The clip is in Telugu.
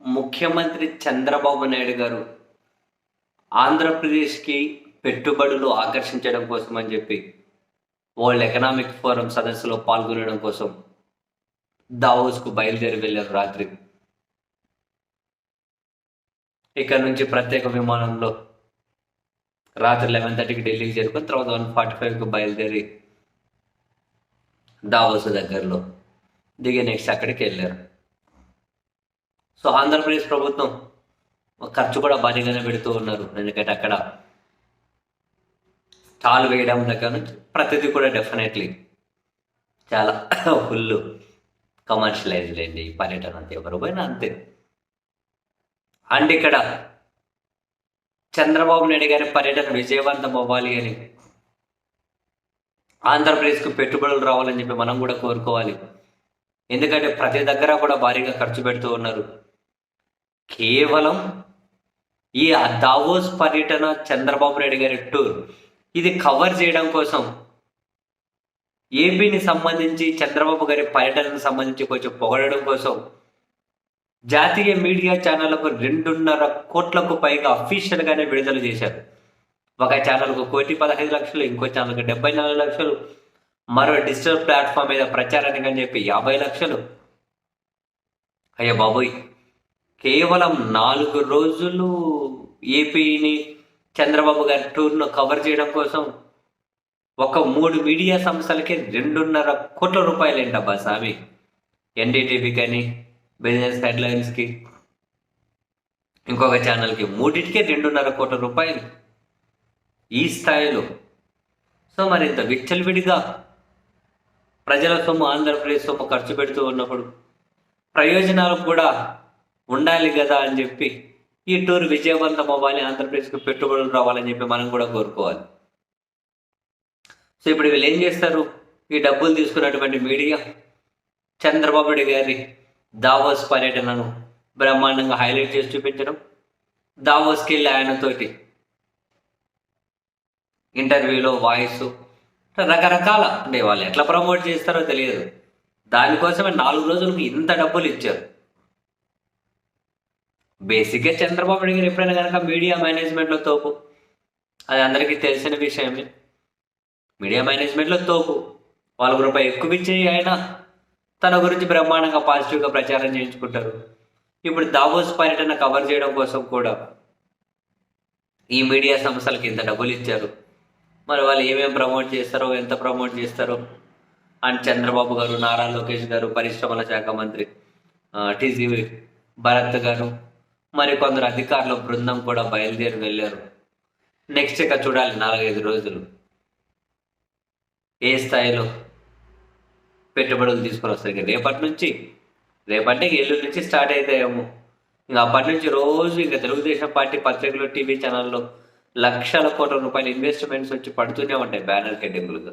ముఖ్యమంత్రి చంద్రబాబు నాయుడు గారు ఆంధ్రప్రదేశ్కి పెట్టుబడులు ఆకర్షించడం కోసం అని చెప్పి వరల్డ్ ఎకనామిక్ ఫోరం సదస్సులో పాల్గొనడం కోసం దావోస్కు బయలుదేరి వెళ్ళారు రాత్రి. ఇక్కడ నుంచి ప్రత్యేక విమానంలో రాత్రి లెవెన్ థర్టీకి ఢిల్లీకి చేరుకొని తర్వాత వన్ ఫార్టీ ఫైవ్కి బయలుదేరి దావోస్ దగ్గరలో దిగి నెక్స్ట్ అక్కడికి వెళ్ళారు. సో ఆంధ్రప్రదేశ్ ప్రభుత్వం ఖర్చు కూడా భారీగానే పెడుతూ ఉన్నారు. ఎందుకంటే అక్కడ స్టాల్ వేయడం దగ్గర నుంచి ప్రతిదీ కూడా డెఫినెట్లీ చాలా ఫుల్ కమర్షియలైజ్డ్ అండి ఈ పర్యటన అంతే ఎవరు పోయినా అంతే. అండ్ ఇక్కడ చంద్రబాబు నాయుడు గారి పర్యటన విజయవంతం అవ్వాలి అని ఆంధ్రప్రదేశ్కు పెట్టుబడులు రావాలని చెప్పి మనం కూడా కోరుకోవాలి. ఎందుకంటే ప్రతి దగ్గర కూడా భారీగా ఖర్చు పెడుతూ ఉన్నారు. కేవలం ఈ దావోస్ పర్యటన చంద్రబాబు నాయుడు గారి టూర్. ఇది కవర్ చేయడం కోసం ఏపీని సంబంధించి చంద్రబాబు గారి పర్యటనకు సంబంధించి కొంచెం పొగడడం కోసం జాతీయ మీడియా ఛానళ్ళకు రెండున్నర కోట్లకు పైగా అఫీషియల్గానే విడుదల చేశారు. ఒక ఛానల్కు కోటి పదహైదు లక్షలు ఇంకో ఛానల్కి డెబ్బై నాలుగు లక్షలు మరో డిజిటల్ ప్లాట్ఫామ్ మీద ప్రచారానికి అని చెప్పి యాభై లక్షలు. అయ్యా బాబోయ్ కేవలం నాలుగు రోజులు ఏపీని చంద్రబాబు గారి టూర్ను కవర్ చేయడం కోసం ఒక మూడు మీడియా సంస్థలకి రెండున్నర కోట్ల రూపాయలు ఏంటబ్బా స్వామి ఎన్డీటీవీ కానీ బిజినెస్ హెడ్లైన్స్కి ఇంకొక ఛానల్కి మూడింటికే రెండున్నర కోట్ల రూపాయలు ఈ స్థాయిలో. సో మరి ఇంత విచ్చలవిడిగా ప్రజల సొమ్ము ఆంధ్రప్రదేశ్ సొమ్ము ఖర్చు పెడుతూ ఉన్నప్పుడు ప్రయోజనాలకు కూడా ఉండాలి కదా అని చెప్పి ఈ టూర్ విజయవంతం అవ్వాలి ఆంధ్రప్రదేశ్కి పెట్టుబడులు రావాలని చెప్పి మనం కూడా కోరుకోవాలి. సో ఇప్పుడు వీళ్ళు ఏం చేస్తారు? ఈ డబ్బులు తీసుకున్నటువంటి మీడియా చంద్రబాబు నాయుడు గారి దావోస్ పర్యటనను బ్రహ్మాండంగా హైలైట్ చేసి చూపించడం దావోస్కి వెళ్ళి ఆయనతోటి ఇంటర్వ్యూలో వాయిస్ రకరకాల అంటే వాళ్ళు ఎట్లా ప్రమోట్ చేస్తారో తెలియదు. దానికోసమే నాలుగు రోజులకు ఇంత డబ్బులు ఇచ్చారు. బేసిక్గా చంద్రబాబు నాయుడు గారు ఎప్పుడైనా కనుక మీడియా మేనేజ్మెంట్లో తోపు అది అందరికీ తెలిసిన విషయమే. మీడియా మేనేజ్మెంట్లో తోపు. వాళ్ళకు రూపాయి ఎక్కువ ఇచ్చి ఆయన తన గురించి బ్రహ్మాండంగా పాజిటివ్గా ప్రచారం చేయించుకుంటారు. ఇప్పుడు దావోస్ పర్యటన కవర్ చేయడం కోసం కూడా ఈ మీడియా సంస్థలకి ఇంత డబ్బులు ఇచ్చారు. మరి వాళ్ళు ఏమేమి ప్రమోట్ చేస్తారో ఎంత ప్రమోట్ చేస్తారో అండ్ చంద్రబాబు గారు నారా లోకేష్ గారు పరిశ్రమల శాఖ మంత్రి టీజీవి భరత్ గారు మరి కొందరు అధికారుల బృందం కూడా బయలుదేరి వెళ్ళారు. నెక్స్ట్ ఇక చూడాలి నాలుగైదు రోజులు. ఏ స్థాయిలో పెట్టుబడులు తీసుకొని వస్తాయి రేపటి నుంచి. రేపంటే ఎల్లుండి నుంచి స్టార్ట్ అవుతాయేమో ఇంకా అప్పటి నుంచి రోజు ఇంకా తెలుగుదేశం పార్టీ పత్రికలు టీవీ ఛానల్లో లక్షల కోట్ల రూపాయల ఇన్వెస్ట్మెంట్స్ వచ్చి పడుతూనే ఉంటాయి బ్యానర్ కెడ్డింపులుగా